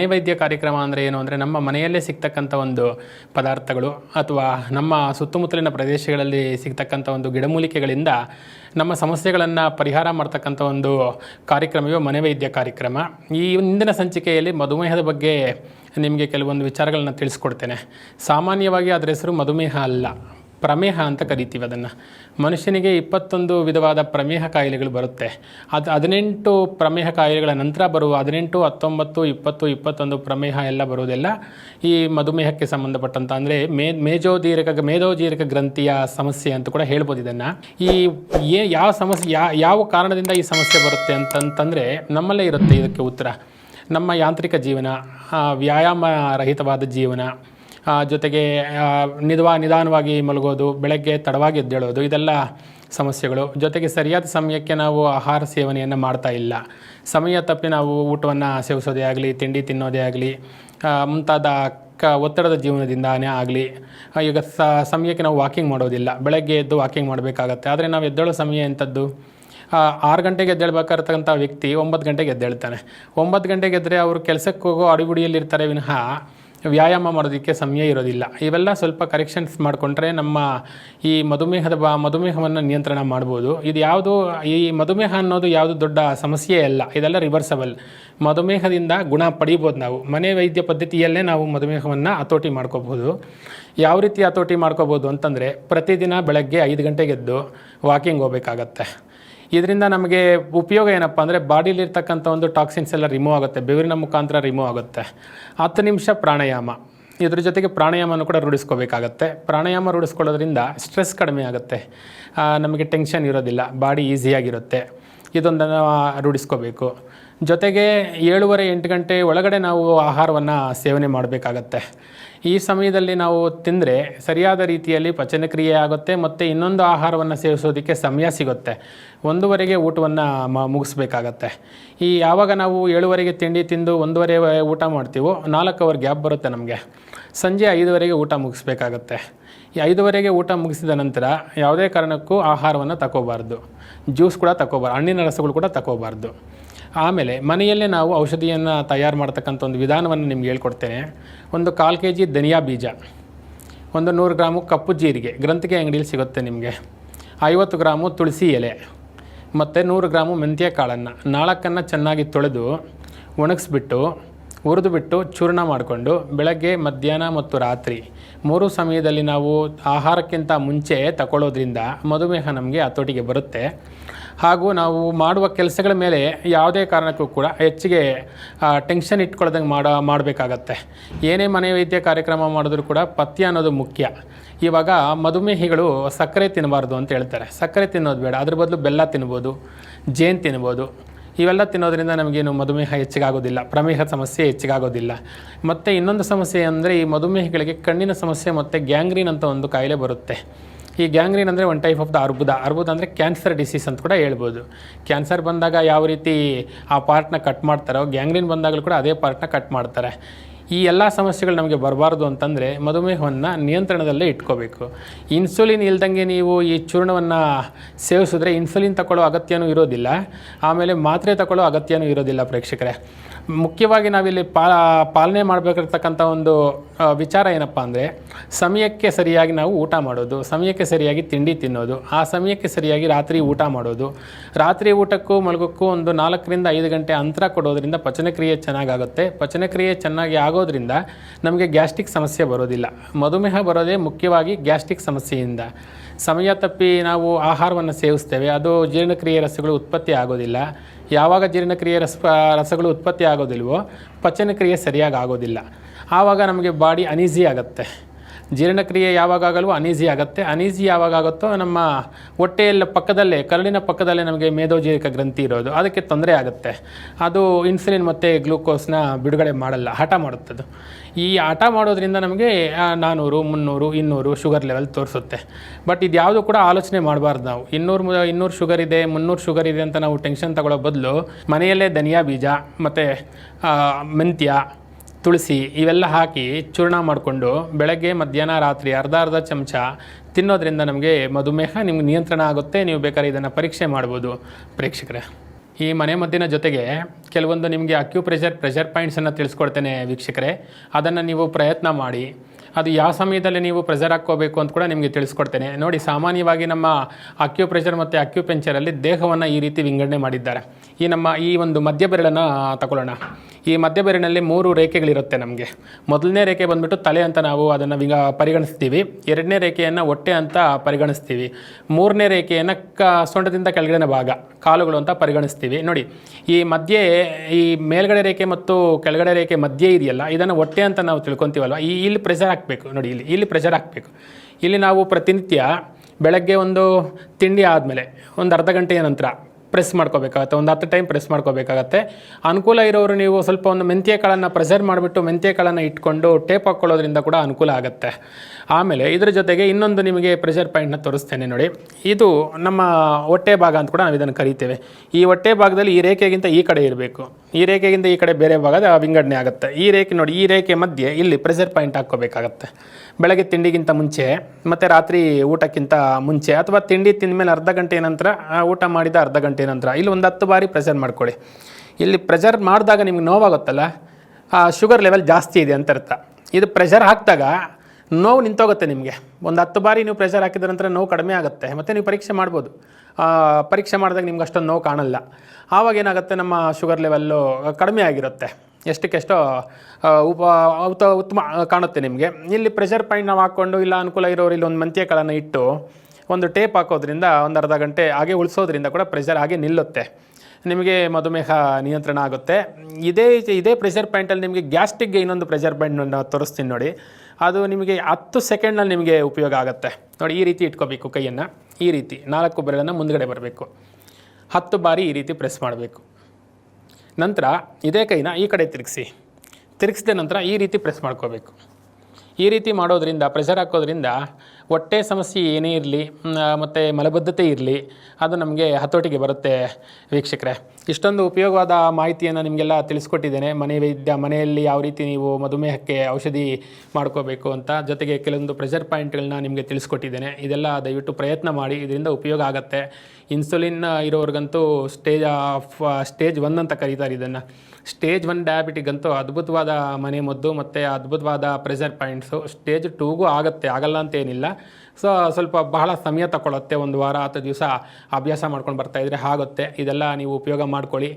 ಮನೆ ವೈದ್ಯ ಕಾರ್ಯಕ್ರಮ ಅಂದರೆ ಏನು ಅಂದರೆ ನಮ್ಮ ಮನೆಯಲ್ಲೇ ಸಿಗ್ತಕ್ಕಂಥ ಒಂದು ಪದಾರ್ಥಗಳು ಅಥವಾ ನಮ್ಮ ಸುತ್ತಮುತ್ತಲಿನ ಪ್ರದೇಶಗಳಲ್ಲಿ ಸಿಗ್ತಕ್ಕಂಥ ಒಂದು ಗಿಡಮೂಲಿಕೆಗಳಿಂದ ನಮ್ಮ ಸಮಸ್ಯೆಗಳನ್ನು ಪರಿಹಾರ ಮಾಡ್ತಕ್ಕಂಥ ಒಂದು ಕಾರ್ಯಕ್ರಮವೇ ಮನೆ ವೈದ್ಯ ಕಾರ್ಯಕ್ರಮ. ಈ ಇಂದಿನ ಸಂಚಿಕೆಯಲ್ಲಿ ಮಧುಮೇಹದ ಬಗ್ಗೆ ನಿಮಗೆ ಕೆಲವೊಂದು ವಿಚಾರಗಳನ್ನ ತಿಳಿಸ್ಕೊಡ್ತೇನೆ. ಸಾಮಾನ್ಯವಾಗಿ ಅದರ ಹೆಸರು ಮಧುಮೇಹ ಅಲ್ಲ. ಪ್ರಮೇಹ ಅಂತ ಕರಿತೀವಿ ಅದನ್ನು. ಮನುಷ್ಯನಿಗೆ ಇಪ್ಪತ್ತೊಂದು ವಿಧವಾದ ಪ್ರಮೇಹ ಕಾಯಿಲೆಗಳು ಬರುತ್ತೆ. ಅದು ಹದಿನೆಂಟು ಪ್ರಮೇಹ ಕಾಯಿಲೆಗಳ ನಂತರ ಬರುವ ಹದಿನೆಂಟು, ಹತ್ತೊಂಬತ್ತು, ಇಪ್ಪತ್ತು, ಇಪ್ಪತ್ತೊಂದು ಪ್ರಮೇಹ ಎಲ್ಲ ಬರುವುದೆಲ್ಲ ಈ ಮಧುಮೇಹಕ್ಕೆ ಸಂಬಂಧಪಟ್ಟಂತ ಅಂದರೆ ಮೇ, ಮೇಜೋದೀರಕ ಗ್ರಂಥಿಯ ಸಮಸ್ಯೆ ಅಂತ ಕೂಡ ಹೇಳ್ಬೋದು ಇದನ್ನು. ಈ ಯಾವ ಸಮಸ್ಯೆ ಯಾವ ಕಾರಣದಿಂದ ಈ ಸಮಸ್ಯೆ ಬರುತ್ತೆ ಅಂತಂತಂದರೆ ನಮ್ಮಲ್ಲೇ ಇರುತ್ತೆ ಇದಕ್ಕೆ ಉತ್ತರ. ನಮ್ಮ ಯಾಂತ್ರಿಕ ಜೀವನ ವ್ಯಾಯಾಮ ರಹಿತವಾದ ಜೀವನ ಜೊತೆಗೆ ನಿಧಾವ ನಿಧಾನವಾಗಿ ಮಲಗೋದು, ಬೆಳಗ್ಗೆ ತಡವಾಗಿ ಎದ್ದೇಳೋದು, ಇದೆಲ್ಲ ಸಮಸ್ಯೆಗಳು. ಜೊತೆಗೆ ಸರಿಯಾದ ಸಮಯಕ್ಕೆ ನಾವು ಆಹಾರ ಸೇವನೆಯನ್ನು ಮಾಡ್ತಾ ಇಲ್ಲ. ಸಮಯ ತಪ್ಪಿ ನಾವು ಊಟವನ್ನು ಸೇವಿಸೋದೇ ಆಗಲಿ, ತಿಂಡಿ ತಿನ್ನೋದೇ ಆಗಲಿ ಮುಂತಾದ ಕ, ಒತ್ತಡದ ಜೀವನದಿಂದಾನೇ ಆಗಲಿ ಈಗ ಸಮಯಕ್ಕೆ ನಾವು ವಾಕಿಂಗ್ ಮಾಡೋದಿಲ್ಲ. ಬೆಳಗ್ಗೆ ಎದ್ದು ವಾಕಿಂಗ್ ಮಾಡಬೇಕಾಗತ್ತೆ. ಆದರೆ ನಾವು ಎದ್ದೇಳೋ ಸಮಯ ಎಂಥದ್ದು ಆರು ಗಂಟೆಗೆ ಎದ್ದೇಳ್ಬೇಕಾಗಿರ್ತಕ್ಕಂಥ ವ್ಯಕ್ತಿ ಒಂಬತ್ತು ಗಂಟೆಗೆ ಎದ್ದೇಳ್ತಾನೆ. ಒಂಬತ್ತು ಗಂಟೆಗೆ ಎದ್ದರೆ ಅವರು ಕೆಲಸಕ್ಕೆ ಹೋಗೋ ಅಡಿಗುಡಿಯಲ್ಲಿರ್ತಾರೆ ವಿನಃ ವ್ಯಾಯಾಮ ಮಾಡೋದಕ್ಕೆ ಸಮಯ ಇರೋದಿಲ್ಲ. ಇವೆಲ್ಲ ಸ್ವಲ್ಪ ಕರೆಕ್ಷನ್ಸ್ ಮಾಡಿಕೊಂಡ್ರೆ ನಮ್ಮ ಈ ಮಧುಮೇಹದ ಬ, ಮಧುಮೇಹವನ್ನು ನಿಯಂತ್ರಣ ಮಾಡ್ಬೋದು. ಇದು ಯಾವುದು, ಈ ಮಧುಮೇಹ ಅನ್ನೋದು ಯಾವುದು ದೊಡ್ಡ ಸಮಸ್ಯೆ ಅಲ್ಲ. ಇದೆಲ್ಲ ರಿವರ್ಸಬಲ್ ಮಧುಮೇಹದಿಂದ ಗುಣ ಪಡಿಬೋದು ನಾವು. ಮನೆ ವೈದ್ಯ ಪದ್ಧತಿಯಲ್ಲೇ ನಾವು ಮಧುಮೇಹವನ್ನು ಹತೋಟಿ ಮಾಡ್ಕೋಬೋದು. ಯಾವ ರೀತಿ ಹತೋಟಿ ಮಾಡ್ಕೋಬೋದು ಅಂತಂದರೆ ಪ್ರತಿದಿನ ಬೆಳಗ್ಗೆ ಐದು ಗಂಟೆಗೆ ಎದ್ದು ವಾಕಿಂಗ್ ಹೋಗ್ಬೇಕಾಗತ್ತೆ. ಇದರಿಂದ ನಮಗೆ ಉಪಯೋಗ ಏನಪ್ಪ ಅಂದರೆ ಬಾಡಿಲಿರ್ತಕ್ಕಂಥ ಒಂದು ಟಾಕ್ಸಿನ್ಸ್ ಎಲ್ಲ ರಿಮೂವ್ ಆಗುತ್ತೆ, ಬೆವರಿನ ಮುಖಾಂತರ ರಿಮೂವ್ ಆಗುತ್ತೆ. ಹತ್ತು ನಿಮಿಷ ಪ್ರಾಣಾಯಾಮ. ಇದ್ರ ಜೊತೆಗೆ ಪ್ರಾಣಾಯಾಮನೂ ಕೂಡ ರೂಢಿಸ್ಕೋಬೇಕಾಗತ್ತೆ. ಪ್ರಾಣಾಯಾಮ ರೂಢಿಸ್ಕೊಳ್ಳೋದ್ರಿಂದ ಸ್ಟ್ರೆಸ್ ಕಡಿಮೆ ಆಗುತ್ತೆ. ನಮಗೆ ಟೆನ್ಷನ್ ಇರೋದಿಲ್ಲ, ಬಾಡಿ ಈಸಿಯಾಗಿರುತ್ತೆ ಇದೊಂದನ್ನು ರೂಢಿಸ್ಕೋಬೇಕು. ಜೊತೆಗೆ ಏಳುವರೆ ಎಂಟು ಗಂಟೆ ಒಳಗಡೆ ನಾವು ಆಹಾರವನ್ನು ಸೇವನೆ ಮಾಡಬೇಕಾಗತ್ತೆ. ಈ ಸಮಯದಲ್ಲಿ ನಾವು ತಿಂದರೆ ಸರಿಯಾದ ರೀತಿಯಲ್ಲಿ ಪಚನಕ್ರಿಯೆ ಆಗುತ್ತೆ ಮತ್ತು ಇನ್ನೊಂದು ಆಹಾರವನ್ನು ಸೇವಿಸೋದಕ್ಕೆ ಸಮಯ ಸಿಗುತ್ತೆ. ಒಂದೂವರೆಗೆ ಊಟವನ್ನು ಮ, ಮುಗಿಸ್ಬೇಕಾಗತ್ತೆ. ಈ ಯಾವಾಗ ನಾವು ಏಳುವರೆಗೆ ತಿಂಡಿ ತಿಂದು ಒಂದೂವರೆ ಊಟ ಮಾಡ್ತೀವೋ ನಾಲ್ಕು ಅವರ್ ಗ್ಯಾಪ್ ಬರುತ್ತೆ ನಮಗೆ. ಸಂಜೆ ಐದುವರೆಗೆ ಊಟ ಮುಗಿಸ್ಬೇಕಾಗತ್ತೆ. ಈ ಐದುವರೆಗೆ ಊಟ ಮುಗಿಸಿದ ನಂತರ ಯಾವುದೇ ಕಾರಣಕ್ಕೂ ಆಹಾರವನ್ನು ತಗೋಬಾರ್ದು ಜ್ಯೂಸ್ ಕೂಡ ತಗೋಬಾರ್ದು ಹಣ್ಣಿನ ರಸಗಳು ಕೂಡ ತಗೋಬಾರ್ದು ಆಮೇಲೆ ಮನೆಯಲ್ಲೇ ನಾವು ಔಷಧಿಯನ್ನು ತಯಾರು ಮಾಡ್ತಕ್ಕಂಥ ಒಂದು ವಿಧಾನವನ್ನು ನಿಮ್ಗೆ ಹೇಳ್ಕೊಡ್ತೇನೆ. ಒಂದು ಕಾಲು ಕೆ ಜಿ ಧನಿಯಾ ಬೀಜ, ಒಂದು ನೂರು ಗ್ರಾಮು ಕಪ್ಪು ಜೀರಿಗೆ ಗ್ರಂಥಿಗೆ ಅಂಗಡಿಯಲ್ಲಿ ಸಿಗುತ್ತೆ ನಿಮಗೆ. ಐವತ್ತು ಗ್ರಾಮು ತುಳಸಿ ಎಲೆ, ಮತ್ತು ನೂರು ಗ್ರಾಮು ಮೆಂತ್ಯ ಕಾಳನ್ನು ನಾಲ್ಕನ್ನು ಚೆನ್ನಾಗಿ ತೊಳೆದು ಒಣಗಿಸ್ಬಿಟ್ಟು, ಹುರಿದುಬಿಟ್ಟು ಚೂರ್ಣ ಮಾಡಿಕೊಂಡು ಬೆಳಗ್ಗೆ, ಮಧ್ಯಾಹ್ನ ಮತ್ತು ರಾತ್ರಿ ಮೂರು ಸಮಯದಲ್ಲಿ ನಾವು ಆಹಾರಕ್ಕಿಂತ ಮುಂಚೆ ತಗೊಳ್ಳೋದ್ರಿಂದ ಮಧುಮೇಹ ನಮಗೆ ಹತೋಟಿಗೆ ಬರುತ್ತೆ. ಹಾಗೂ ನಾವು ಮಾಡುವ ಕೆಲಸಗಳ ಮೇಲೆ ಯಾವುದೇ ಕಾರಣಕ್ಕೂ ಕೂಡ ಹೆಚ್ಚಿಗೆ ಟೆನ್ಷನ್ ಇಟ್ಕೊಳ್ಳೋದಂಗೆ ಮಾಡೋ, ಮಾಡಬೇಕಾಗತ್ತೆ. ಏನೇ ಮನೆ ವೈದ್ಯ ಕಾರ್ಯಕ್ರಮ ಮಾಡಿದ್ರೂ ಕೂಡ ಪಥ್ಯ ಅನ್ನೋದು ಮುಖ್ಯ. ಇವಾಗ ಮಧುಮೇಹಿಗಳು ಸಕ್ಕರೆ ತಿನ್ನಬಾರ್ದು ಅಂತ ಹೇಳ್ತಾರೆ. ಸಕ್ಕರೆ ತಿನ್ನೋದು ಬೇಡ. ಅದ್ರ ಬದಲು ಬೆಲ್ಲ ತಿನ್ಬೋದು, ಜೇನು ತಿನ್ಬೋದು. ಇವೆಲ್ಲ ತಿನ್ನೋದ್ರಿಂದ ನಮಗೇನು ಮಧುಮೇಹ ಹೆಚ್ಚಿಗಾಗೋದಿಲ್ಲ. ಪ್ರಮೇಹ ಸಮಸ್ಯೆ ಹೆಚ್ಚಿಗಾಗೋದಿಲ್ಲ. ಮತ್ತು ಇನ್ನೊಂದು ಸಮಸ್ಯೆ ಅಂದರೆ ಈ ಮಧುಮೇಹಿಗಳಿಗೆ ಕಣ್ಣಿನ ಸಮಸ್ಯೆ ಮತ್ತು ಗ್ಯಾಂಗ್ರೀನ್ ಅಂತ ಒಂದು ಕಾಯಿಲೆ ಬರುತ್ತೆ. ಈ ಗ್ಯಾಂಗ್ರೀನ್ ಅಂದರೆ ಒನ್ ಟೈಪ್ ಆಫ್ ದ ಅರ್ಬುದ. ಅರ್ಬುದ ಅಂದರೆ ಕ್ಯಾನ್ಸರ್ ಡಿಸೀಸ್ ಅಂತ ಕೂಡ ಹೇಳ್ಬೋದು. ಕ್ಯಾನ್ಸರ್ ಬಂದಾಗ ಯಾವ ರೀತಿ ಆ ಪಾರ್ಟ್ನ ಕಟ್ ಮಾಡ್ತಾರೋ ಗ್ಯಾಂಗ್ರೀನ್ ಬಂದಾಗಲೂ ಕೂಡ ಅದೇ ಪಾರ್ಟ್ನ ಕಟ್ ಮಾಡ್ತಾರೆ. ಈ ಎಲ್ಲ ಸಮಸ್ಯೆಗಳು ನಮಗೆ ಬರಬಾರ್ದು ಅಂತಂದರೆ ಮಧುಮೇಹವನ್ನು ನಿಯಂತ್ರಣದಲ್ಲೇ ಇಟ್ಕೋಬೇಕು. ಇನ್ಸುಲಿನ್ ಇಲ್ದಂಗೆ ನೀವು ಈ ಚೂರ್ಣವನ್ನು ಸೇವಿಸಿದ್ರೆ ಇನ್ಸುಲಿನ್ ತಗೊಳ್ಳೋ ಅಗತ್ಯನೂ ಇರೋದಿಲ್ಲ. ಆಮೇಲೆ ಮಾತ್ರೆ ತಗೊಳ್ಳೋ ಅಗತ್ಯನೂ ಇರೋದಿಲ್ಲ ಪ್ರೇಕ್ಷಕರೇ. ಮುಖ್ಯವಾಗಿ ನಾವಿಲ್ಲಿ ಪಾ, ಪಾಲನೆ ಮಾಡಬೇಕಿರ್ತಕ್ಕಂಥ ಒಂದು ವಿಚಾರ ಏನಪ್ಪ ಅಂದರೆ, ಸಮಯಕ್ಕೆ ಸರಿಯಾಗಿ ನಾವು ಊಟ ಮಾಡೋದು, ಸಮಯಕ್ಕೆ ಸರಿಯಾಗಿ ತಿಂಡಿ ತಿನ್ನೋದು, ಆ ಸಮಯಕ್ಕೆ ಸರಿಯಾಗಿ ರಾತ್ರಿ ಊಟ ಮಾಡೋದು, ರಾತ್ರಿ ಊಟಕ್ಕೂ ಮಲಗಕ್ಕೂ ಒಂದು ನಾಲ್ಕರಿಂದ ಐದು ಗಂಟೆ ಅಂತರ ಕೊಡೋದ್ರಿಂದ ಪಚನಕ್ರಿಯೆ ಚೆನ್ನಾಗಾಗುತ್ತೆ. ಪಚನಕ್ರಿಯೆ ಚೆನ್ನಾಗಿ ಆಗೋದ್ರಿಂದ ನಮಗೆ ಗ್ಯಾಸ್ಟ್ರಿಕ್ ಸಮಸ್ಯೆ ಬರೋದಿಲ್ಲ. ಮಧುಮೇಹ ಬರೋದೇ ಮುಖ್ಯವಾಗಿ ಗ್ಯಾಸ್ಟ್ರಿಕ್ ಸಮಸ್ಯೆಯಿಂದ. ಸಮಯ ತಪ್ಪಿ ನಾವು ಆಹಾರವನ್ನು ಸೇವಿಸ್ತೇವೆ. ಅದು ಜೀರ್ಣಕ್ರಿಯೆ ರಸಗಳು ಉತ್ಪತ್ತಿ ಆಗೋದಿಲ್ಲ. ಯಾವಾಗ ಜೀರ್ಣಕ್ರಿಯೆ ರಸ, ರಸಗಳು ಉತ್ಪತ್ತಿ ಆಗೋದಿಲ್ವೋ, ಪಚನಕ್ರಿಯೆ ಸರಿಯಾಗಿ ಆಗೋದಿಲ್ಲ. ಆವಾಗ ನಮಗೆ ಬಾಡಿ ಅನೀಸಿ ಆಗುತ್ತೆ. ಜೀರ್ಣಕ್ರಿಯೆ ಯಾವಾಗಲೂ ಅನೀಸಿ ಆಗುತ್ತೆ. ಅನೀಸಿ ಯಾವಾಗ ಆಗುತ್ತೋ ನಮ್ಮ ಹೊಟ್ಟೆಯಲ್ಲಿ ಪಕ್ಕದಲ್ಲೇ, ಕರಳಿನ ಪಕ್ಕದಲ್ಲೇ ನಮಗೆ ಮೇಧೋಜೀರಕ ಗ್ರಂಥಿ ಇರೋದು. ಅದಕ್ಕೆ ತೊಂದರೆ ಆಗುತ್ತೆ. ಅದು ಇನ್ಸುಲಿನ್ ಮತ್ತು ಗ್ಲೂಕೋಸ್ನ ಬಿಡುಗಡೆ ಮಾಡಲ್ಲ, ಹಠ ಮಾಡುತ್ತದು. ಈ ಹಠ ಮಾಡೋದ್ರಿಂದ ನಮಗೆ ನಾನ್ನೂರು ಮುನ್ನೂರು, ಇನ್ನೂರು ಶುಗರ್ ಲೆವೆಲ್ ತೋರಿಸುತ್ತೆ. ಬಟ್ ಇದು ಯಾವುದು ಕೂಡ ಆಲೋಚನೆ ಮಾಡಬಾರ್ದು ನಾವು. ಇನ್ನೂರು ಇನ್ನೂರು ಶುಗರ್ ಇದೆ, ಮುನ್ನೂರು ಶುಗರ್ ಇದೆ ಅಂತ ನಾವು ಟೆನ್ಷನ್ ತಗೊಳ್ಳೋ ಬದಲು ಮನೆಯಲ್ಲೇ ಧನಿಯಾ ಬೀಜ ಮತ್ತು ಮೆಂತ್ಯ ತುಳಸಿ ಇವೆಲ್ಲ ಹಾಕಿ ಚೂರ್ಣ ಮಾಡಿಕೊಂಡು ಬೆಳಗ್ಗೆ, ಮಧ್ಯಾಹ್ನ, ರಾತ್ರಿ ಅರ್ಧ ಅರ್ಧ ಚಮಚ ತಿನ್ನೋದ್ರಿಂದ ನಮಗೆ ಮಧುಮೇಹ ನಿಮ್ಗೆ ನಿಯಂತ್ರಣ ಆಗುತ್ತೆ. ನೀವು ಬೇಕಾದ್ರೆ ಇದನ್ನು ಪರೀಕ್ಷೆ ಮಾಡ್ಬೋದು. ಪ್ರೇಕ್ಷಕರೇ, ಈ ಮನೆ ಮದ್ದಿನ ಜೊತೆಗೆ ಕೆಲವೊಂದು ನಿಮಗೆ ಅಕ್ಯುಪ್ರೆಷರ್ ಪ್ರೆಷರ್ ಪಾಯಿಂಟ್ಸನ್ನು ತಿಳಿಸ್ಕೊಡ್ತೇನೆ ವೀಕ್ಷಕರೇ. ಅದನ್ನು ನೀವು ಪ್ರಯತ್ನ ಮಾಡಿ. ಅದು ಯಾವ ಸಮಯದಲ್ಲಿ ನೀವು ಪ್ರೆಷರ್ ಹಾಕ್ಕೋಬೇಕು ಅಂತ ಕೂಡ ನಿಮಗೆ ತಿಳಿಸ್ಕೊಡ್ತೇನೆ. ನೋಡಿ, ಸಾಮಾನ್ಯವಾಗಿ ನಮ್ಮ ಅಕ್ಯುಪ್ರೆಷರ್ ಮತ್ತು ಅಕ್ಯುಪೆಂಚರಲ್ಲಿ ದೇಹವನ್ನು ಈ ರೀತಿ ವಿಂಗಡಣೆ ಮಾಡಿದ್ದಾರೆ. ಈ ನಮ್ಮ ಈ ಒಂದು ಮಧ್ಯ ಬೆರಳನ್ನು ತಗೊಳ್ಳೋಣ. ಈ ಮಧ್ಯ ಬೆರಳಿನಲ್ಲಿ ಮೂರು ರೇಖೆಗಳಿರುತ್ತೆ ನಮಗೆ. ಮೊದಲನೇ ರೇಖೆ ಬಂದ್ಬಿಟ್ಟು ತಲೆ ಅಂತ ನಾವು ಅದನ್ನು ವಿಂಗ ಪರಿಗಣಿಸ್ತೀವಿ. ಎರಡನೇ ರೇಖೆಯನ್ನು ಹೊಟ್ಟೆ ಅಂತ ಪರಿಗಣಿಸ್ತೀವಿ. ಮೂರನೇ ರೇಖೆಯನ್ನು ಕ ಸೊಂಟದಿಂದ ಕೆಳಗಡೆನ ಭಾಗ. ಕಾಲುಗಳು ಅಂತ ಪರಿಗಣಿಸ್ತೀವಿ. ನೋಡಿ, ಈ ಮಧ್ಯೆ, ಈ ಮೇಲ್ಗಡೆ ರೇಖೆ ಮತ್ತು ಕೆಳಗಡೆ ರೇಖೆ ಮಧ್ಯೆ ಇದೆಯಲ್ಲ, ಇದನ್ನು ಹೊಟ್ಟೆ ಅಂತ ನಾವು ತಿಳ್ಕೊತೀವಲ್ವ? ಈ, ಇಲ್ಲಿ ಪ್ರೆಷರ್ ಹಾಕಬೇಕು. ನೋಡಿ, ಇಲ್ಲಿ ಇಲ್ಲಿ ಪ್ರೆಷರ್ ಹಾಕಬೇಕು. ಇಲ್ಲಿ ನಾವು ಪ್ರತಿನಿತ್ಯ ಬೆಳಗ್ಗೆ ಒಂದು ತಿಂಡಿ ಆದಮೇಲೆ, ಒಂದು ಅರ್ಧ ಗಂಟೆಯ ನಂತರ ಪ್ರೆಸ್ ಮಾಡ್ಕೋಬೇಕಾಗತ್ತೆ. ಒಂದು ಹತ್ತು ಟೈಮ್ ಪ್ರೆಸ್ ಮಾಡ್ಕೋಬೇಕಾಗತ್ತೆ. ಅನುಕೂಲ ಇರೋರು ನೀವು ಸ್ವಲ್ಪ ಒಂದು ಮೆಂತ್ಯ ಕಾಳನ್ನು ಪ್ರೆಸರ್ ಮಾಡಿಬಿಟ್ಟು ಮೆಂತ್ಯ ಕಾಳನ್ನು ಇಟ್ಕೊಂಡು ಟೇಪ್ ಹಾಕ್ಕೊಳ್ಳೋದ್ರಿಂದ ಕೂಡ ಅನುಕೂಲ ಆಗುತ್ತೆ. ಆಮೇಲೆ ಇದ್ರ ಜೊತೆಗೆ ಇನ್ನೊಂದು ನಿಮಗೆ ಪ್ರೆಷರ್ ಪಾಯಿಂಟ್ನ ತೋರಿಸ್ತೇನೆ ನೋಡಿ. ಇದು ನಮ್ಮ ಹೊಟ್ಟೆ ಭಾಗ ಅಂತ ಕೂಡ ನಾವು ಇದನ್ನು ಕರಿತೇವೆ. ಈ ಹೊಟ್ಟೆ ಭಾಗದಲ್ಲಿ ಈ ರೇಖೆಗಿಂತ ಈ ಕಡೆ ಇರಬೇಕು. ಈ ರೇಖೆಗಿಂತ ಈ ಕಡೆ ಬೇರೆ ಭಾಗದ ವಿಂಗಡಣೆ ಆಗುತ್ತೆ. ಈ ರೇಖೆ ನೋಡಿ, ಈ ರೇಖೆ ಮಧ್ಯೆ ಇಲ್ಲಿ ಪ್ರೆಷರ್ ಪಾಯಿಂಟ್ ಹಾಕ್ಕೋಬೇಕಾಗತ್ತೆ. ಬೆಳಗ್ಗೆ ತಿಂಡಿಗಿಂತ ಮುಂಚೆ ಮತ್ತು ರಾತ್ರಿ ಊಟಕ್ಕಿಂತ ಮುಂಚೆ ಅಥವಾ ತಿಂಡಿ ತಿಂದ ಮೇಲೆ ಅರ್ಧ ಗಂಟೆ ನಂತರ ಊಟ ಮಾಡಿದ ಅರ್ಧ ಗಂಟೆ ನಂತರ ಇಲ್ಲಿ ಒಂದು ಹತ್ತು ಬಾರಿ ಪ್ರೆಷರ್ ಮಾಡ್ಕೊಳ್ಳಿ. ಇಲ್ಲಿ ಪ್ರೆಷರ್ ಮಾಡಿದಾಗ ನಿಮ್ಗೆ ನೋವಾಗುತ್ತಲ್ಲ ಶುಗರ್ ಲೆವೆಲ್ ಜಾಸ್ತಿ ಇದೆ ಅಂತ ಅರ್ಥ. ಇದು ಪ್ರೆಷರ್ ಹಾಕಿದಾಗ ನೋವು ನಿಂತೋಗುತ್ತೆ ನಿಮಗೆ. ಒಂದು ಹತ್ತು ಬಾರಿ ನೀವು ಪ್ರೆಷರ್ ಹಾಕಿದ ನಂತರ ನೋವು ಕಡಿಮೆ ಆಗುತ್ತೆ. ಮತ್ತು ನೀವು ಪರೀಕ್ಷೆ ಮಾಡ್ಬೋದು. ಪರೀಕ್ಷೆ ಮಾಡಿದಾಗ ನಿಮ್ಗೆ ಅಷ್ಟೊಂದು ನೋವು ಕಾಣಲ್ಲ. ಆವಾಗ ಏನಾಗುತ್ತೆ, ನಮ್ಮ ಶುಗರ್ ಲೆವೆಲ್ಲು ಕಡಿಮೆ ಆಗಿರುತ್ತೆ. ಎಷ್ಟಕ್ಕೆಷ್ಟೋ ಉಪ ಉತ್ತ ಉತ್ತಮ ಕಾಣುತ್ತೆ ನಿಮಗೆ. ಇಲ್ಲಿ ಪ್ರೆಷರ್ ಪಾಯಿಂಟ್ ನಾವು ಹಾಕ್ಕೊಂಡು, ಇಲ್ಲ ಅನುಕೂಲ ಇರೋರು ಇಲ್ಲಿ ಒಂದು ಮಂತ್ಯ ಕಾಳನ್ನು ಇಟ್ಟು ಒಂದು ಟೇಪ್ ಹಾಕೋದ್ರಿಂದ ಒಂದು ಅರ್ಧ ಗಂಟೆ ಹಾಗೆ ಉಳಿಸೋದ್ರಿಂದ ಕೂಡ ಪ್ರೆಷರ್ ಹಾಗೆ ನಿಲ್ಲುತ್ತೆ. ನಿಮಗೆ ಮಧುಮೇಹ ನಿಯಂತ್ರಣ ಆಗುತ್ತೆ. ಇದೇ ಇದೇ ಪ್ರೆಷರ್ ಪಾಯಿಂಟಲ್ಲಿ ನಿಮಗೆ ಗ್ಯಾಸ್ಟ್ರಿಕ್ಗೆ ಇನ್ನೊಂದು ಪ್ರೆಷರ್ ಪಾಯಿಂಟ್ ತೋರಿಸ್ತೀನಿ ನೋಡಿ. ಅದು ನಿಮಗೆ ಹತ್ತು ಸೆಕೆಂಡ್ನಲ್ಲಿ ನಿಮಗೆ ಉಪಯೋಗ ಆಗುತ್ತೆ. ನೋಡಿ, ಈ ರೀತಿ ಇಟ್ಕೋಬೇಕು ಕೈಯನ್ನು. ಈ ರೀತಿ ನಾಲ್ಕು ಬೆರಳನ್ನು ಮುಂದಗಡೆ ಬರಬೇಕು. ಹತ್ತು ಬಾರಿ ಈ ರೀತಿ ಪ್ರೆಸ್ ಮಾಡಬೇಕು. ನಂತರ ಇದೇ ಕೈನ ಈ ಕಡೆ ತಿರುಗಿಸಿ. ತಿರುಗಿಸಿದ ನಂತರ ಈ ರೀತಿ ಪ್ರೆಸ್ ಮಾಡ್ಕೋಬೇಕು. ಈ ರೀತಿ ಮಾಡೋದ್ರಿಂದ ಪ್ರೆಷರ್ ಹಾಕೋದ್ರಿಂದ ಹೊಟ್ಟೆ ಸಮಸ್ಯೆ ಏನೇ ಇರಲಿ ಮತ್ತು ಮಲಬದ್ಧತೆ ಇರಲಿ ಅದು ನಮಗೆ ಹತೋಟಿಗೆ ಬರುತ್ತೆ ವೀಕ್ಷಕರೇ. ಇಷ್ಟೊಂದು ಉಪಯೋಗವಾದ ಮಾಹಿತಿಯನ್ನು ನಿಮಗೆಲ್ಲ ತಿಳಿಸ್ಕೊಟ್ಟಿದ್ದೇನೆ. ಮನೆ ವೈದ್ಯ, ಮನೆಯಲ್ಲಿ ಯಾವ ರೀತಿ ನೀವು ಮಧುಮೇಹಕ್ಕೆ ಔಷಧಿ ಮಾಡ್ಕೋಬೇಕು ಅಂತ ಜೊತೆಗೆ ಕೆಲವೊಂದು ಪ್ರೆಷರ್ ಪಾಯಿಂಟ್ಗಳನ್ನ ನಿಮಗೆ ತಿಳಿಸ್ಕೊಟ್ಟಿದ್ದೇನೆ. ಇದೆಲ್ಲ ದಯವಿಟ್ಟು ಪ್ರಯತ್ನ ಮಾಡಿ. ಇದರಿಂದ ಉಪಯೋಗ ಆಗುತ್ತೆ. ಇನ್ಸುಲಿನ್ ಇರೋರಿಗಂತೂ ಸ್ಟೇಜ್ ಆಫ್ ಸ್ಟೇಜ್ ಒನ್ ಅಂತ ಕರೀತಾರೆ ಇದನ್ನು. ಸ್ಟೇಜ್ ಒನ್ ಡಯಾಬಿಟಿಗಂತೂ ಅದ್ಭುತವಾದ ಮನೆ ಮದ್ದು ಮತ್ತು ಅದ್ಭುತವಾದ ಪ್ರೆಷರ್ ಪಾಯಿಂಟ್ಸು ಸ್ಟೇಜ್ ಟೂಗೂ ಆಗುತ್ತೆ. ಆಗಲ್ಲ ಅಂತ ಏನಿಲ್ಲ. ಸೊ ಸ್ವಲ್ಪ ಬಹಳ ಸಮಯ ತಗೊಳ್ಳುತ್ತೆ ಒಂದು ವಾರ ಹತ್ತು ದಿವಸ ಅಭ್ಯಾಸ ಮಾಡ್ಕೊಂಡು ಬರ್ತಾ ಇದ್ರೆ ಆಗುತ್ತೆ ಇದೆಲ್ಲ ನೀವು ಉಪಯೋಗ ಮಾಡ್ಕೊಳ್ಳಿ.